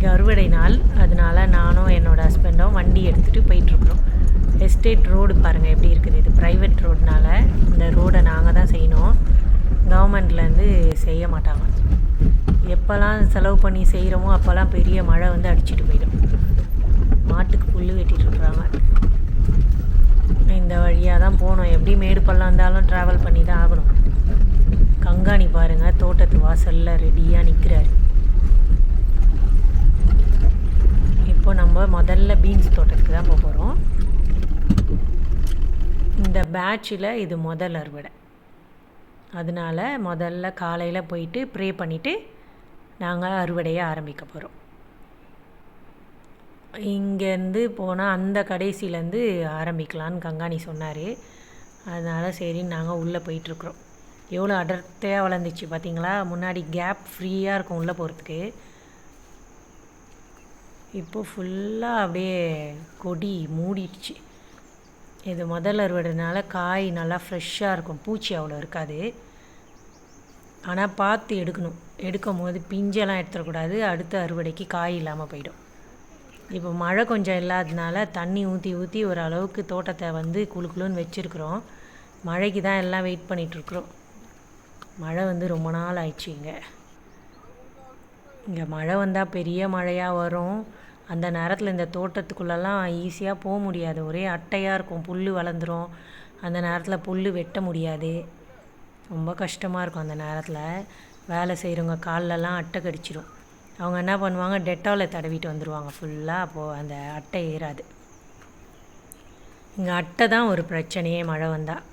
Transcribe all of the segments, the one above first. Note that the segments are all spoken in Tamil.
இன்றைக்கி அறுவடை நாள். அதனால நானும் என்னோடய ஹஸ்பண்டும் வண்டி எடுத்துகிட்டு போயிட்டுருக்குறோம். எஸ்டேட் ரோடு பாருங்கள் எப்படி இருக்குது. இது ப்ரைவேட் ரோடுனால இந்த ரோடை நாங்கள் தான் செய்யணும். கவர்மெண்ட்லேருந்து செய்ய மாட்டாங்க. எப்போல்லாம் செலவு பண்ணி செய்கிறோமோ அப்போல்லாம் பெரிய மழை வந்து அடிச்சிட்டு போயிடும். மாட்டுக்கு புல் வெட்டிட்டுருக்குறாங்க. இந்த வழியாக தான் போகணும். எப்படி மேடு பள்ளம் இருந்தாலும் ட்ராவல் பண்ணி தான் ஆகணும். கங்காணி பாருங்கள் தோட்டத்து வாசலில் ரெடியாக நிற்கிறாரு இப்போ நம்ம முதல்ல பீன்ஸ் தோட்டத்துக்கு தான் போக போகிறோம் இந்த பேட்சில் இது முதல் அறுவடை. அதனால முதல்ல காலையில் போயிட்டு ப்ரே பண்ணிவிட்டு நாங்கள் அறுவடையை ஆரம்பிக்க போகிறோம் இங்கேருந்து போனால் அந்த கடைசியிலேருந்து ஆரம்பிக்கலான்னு கங்காணி சொன்னார். அதனால் சரின்னு நாங்கள் உள்ளே போயிட்டுருக்குறோம் எவ்வளோ அடர்த்தியாக வளர்ந்துச்சு பார்த்தீங்களா முன்னாடி கேப் ஃப்ரீயாக இருக்கும் உள்ளே போகிறதுக்கு இப்போ ஃபுல்லாக அப்படியே கொடி மூடிடுச்சு. இது முதல் அறுவடைனால காய் நல்லா ஃப்ரெஷ்ஷாக இருக்கும். பூச்சி அவ்வளோ இருக்காது. ஆனால் பார்த்து எடுக்கணும். எடுக்கும் போது பிஞ்செல்லாம் எடுத்துடக்கூடாது. அடுத்த அறுவடைக்கு காய் இல்லாமல் போயிடும். இப்போ மழை கொஞ்சம் இல்லாததுனால தண்ணி ஊற்றி ஊற்றி ஒரு அளவுக்கு தோட்டத்தை வந்து குளு குளுன்னு வச்சுருக்குறோம். மழைக்கு தான் எல்லாம் வெயிட் பண்ணிகிட்ருக்குறோம் மழை வந்து ரொம்ப நாள் ஆயிடுச்சு இங்கே. இங்கே மழை வந்தால் பெரிய மழையாக வரும். அந்த நேரத்தில் இந்த தோட்டத்துக்குள்ளெல்லாம் ஈஸியாக போக முடியாது. ஒரே அட்டையாக இருக்கும். புல் வளர்ந்துரும். அந்த நேரத்தில் புல் வெட்ட முடியாது. ரொம்ப கஷ்டமாக இருக்கும் அந்த நேரத்தில். வேலை செய்கிறவங்க கால்லெல்லாம் அட்டை கடிச்சிடும் அவங்க என்ன பண்ணுவாங்க? டெட்டாலை தடவிட்டு வந்துடுவாங்க ஃபுல்லாக அப்போது அந்த அட்டை ஏறாது. இங்கே அட்டை தான் ஒரு பிரச்சனையே. மழை வந்தால்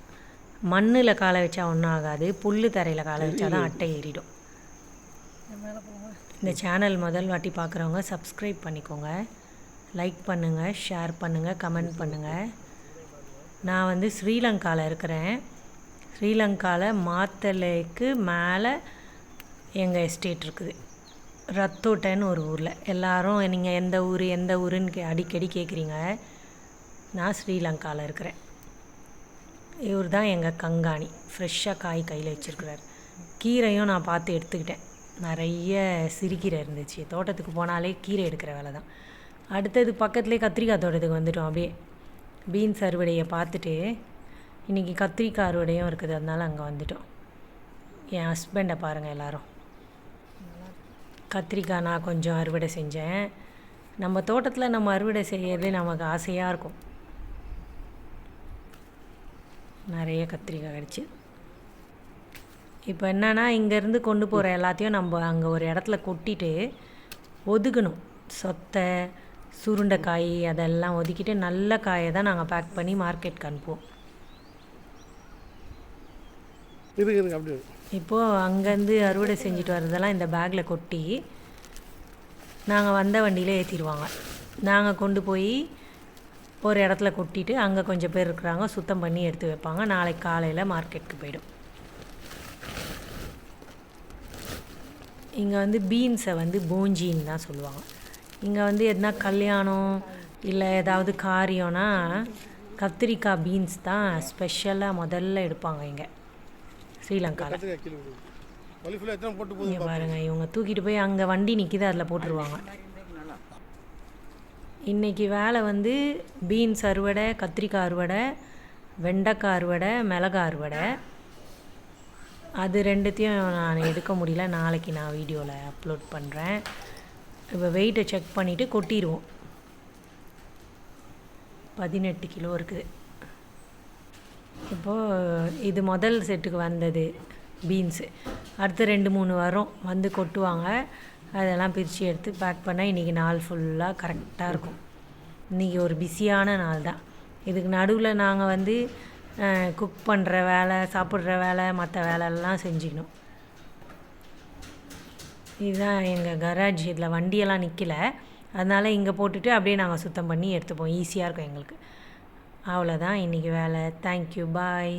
மண்ணில் காலை வச்சா ஒன்றும் ஆகாது. புல் தரையில் காலை வச்சா தான் அட்டை ஏறிடும். இந்த சேனல் முதல் வாட்டி பார்க்குறவங்க சப்ஸ்கிரைப் பண்ணிக்கோங்க. லைக் பண்ணுங்கள் ஷேர் பண்ணுங்கள் கமெண்ட் பண்ணுங்கள் நான் வந்து ஸ்ரீலங்காவில் இருக்கிறேன். ஸ்ரீலங்காவில் மாத்தலைக்கு மேலே எங்கள் எஸ்டேட் இருக்குது. ரத்தோட்டைன்னு ஒரு ஊரில். எல்லாரும் நீங்கள் எந்த ஊர் எந்த ஊருன்னு கே அடிக்கடி கேட்குறீங்க நான் ஸ்ரீலங்காவில் இருக்கிறேன். இவர் தான் எங்கள் கங்காணி ஃப்ரெஷ்ஷாக காய் கையில் வச்சுருக்கிறார். கீரையும் நான் பார்த்து எடுத்துக்கிட்டேன். நிறைய சிறுகீரை இருந்துச்சு. தோட்டத்துக்கு போனாலே கீரை எடுக்கிற வேலை தான். அடுத்தது பக்கத்துலேயே கத்திரிக்காய் தோட்டத்துக்கு வந்துட்டோம். அப்படியே பீன்ஸ் அறுவடையை பார்த்துட்டு இன்றைக்கி கத்திரிக்காய் அறுவடையும் இருக்குது. அதனால் அங்கே வந்துட்டோம். என் ஹஸ்பண்டை பாருங்கள் எல்லோரும். கத்திரிக்காய் நான் கொஞ்சம் அறுவடை செஞ்சேன். நம்ம தோட்டத்தில் நம்ம அறுவடை செய்யறது நமக்கு ஆசையாக இருக்கும். நிறைய கத்திரிக்காய் கிடச்சி இப்போ என்னென்னா இங்கேருந்து கொண்டு போகிற எல்லாத்தையும் நம்ம அங்கே ஒரு இடத்துல கொட்டிட்டு ஒதுக்கணும். சொத்தை சுருண்டைக்காய் அதெல்லாம் ஒதுக்கிட்டு நல்ல காயை தான் நாங்கள் பேக் பண்ணி மார்க்கெட்டுக்கு அனுப்புவோம். இப்போது அங்கேருந்து அறுவடை செஞ்சுட்டு வர்றதெல்லாம் இந்த பேக்கில் கொட்டி நாங்கள் வந்த வண்டியில் ஏற்றிடுவாங்க நாங்கள் கொண்டு போய் ஒரு இடத்துல கொட்டிட்டு அங்கே கொஞ்சம் பேர் இருக்கிறாங்க சுத்தம் பண்ணி எடுத்து வைப்பாங்க. நாளைக்கு காலையில் மார்க்கெட்டுக்கு போயிடும். இங்கே வந்து பீன்ஸை வந்து போஞ்சின்னு தான் சொல்லுவாங்க. இங்கே வந்து எதுனா கல்யாணம் இல்லை ஏதாவது காரியம்னா கத்திரிக்காய் பீன்ஸ் தான் ஸ்பெஷலாக முதல்ல எடுப்பாங்க இங்கே. ஸ்ரீலங்காவில் இங்கே பாருங்கள் இவங்க தூக்கிட்டு போய் அங்கே வண்டி நிற்கிது அதில் போட்டுருவாங்க. இன்றைக்கி வேலை வந்து பீன்ஸ் அறுவடை கத்திரிக்காய் அறுவடை வெண்டைக்காய் அறுவடை மிளகா அறுவடை. அது ரெண்டுத்தையும் நான் எடுக்க முடியல. நாளைக்கு நான் வீடியோவில் அப்லோட் பண்ணுறேன் இப்போ வெயிட்டை செக் பண்ணிவிட்டு கொட்டிடுவோம் பதினெட்டு கிலோ இருக்குது இப்போது இது முதல் செட்டுக்கு வந்தது பீன்ஸு அடுத்து ரெண்டு மூணு வரும். வந்து கொட்டுவாங்க. அதெல்லாம் பிரித்து எடுத்து பேக் பண்ணால் இன்றைக்கி நாள் ஃபுல்லாக கரெக்டாக இருக்கும். இன்றைக்கி ஒரு பிஸியான நாள் தான் இதுக்கு நடுவில் நாங்கள் வந்து குக் பண்ணுற வேலை சாப்பிட்ற வேலை மற்ற வேலையெல்லாம் செஞ்சுக்கணும். இதுதான் எங்கள் கராஜ் இதில் வண்டியெல்லாம் நிற்கல அதனால் இங்கே போட்டுட்டு அப்படியே நாங்கள் சுத்தம் பண்ணி எடுத்துப்போம். ஈஸியாக இருக்கும் எங்களுக்கு. அவ்வளோதான் இன்றைக்கி வேலை. Thank you bye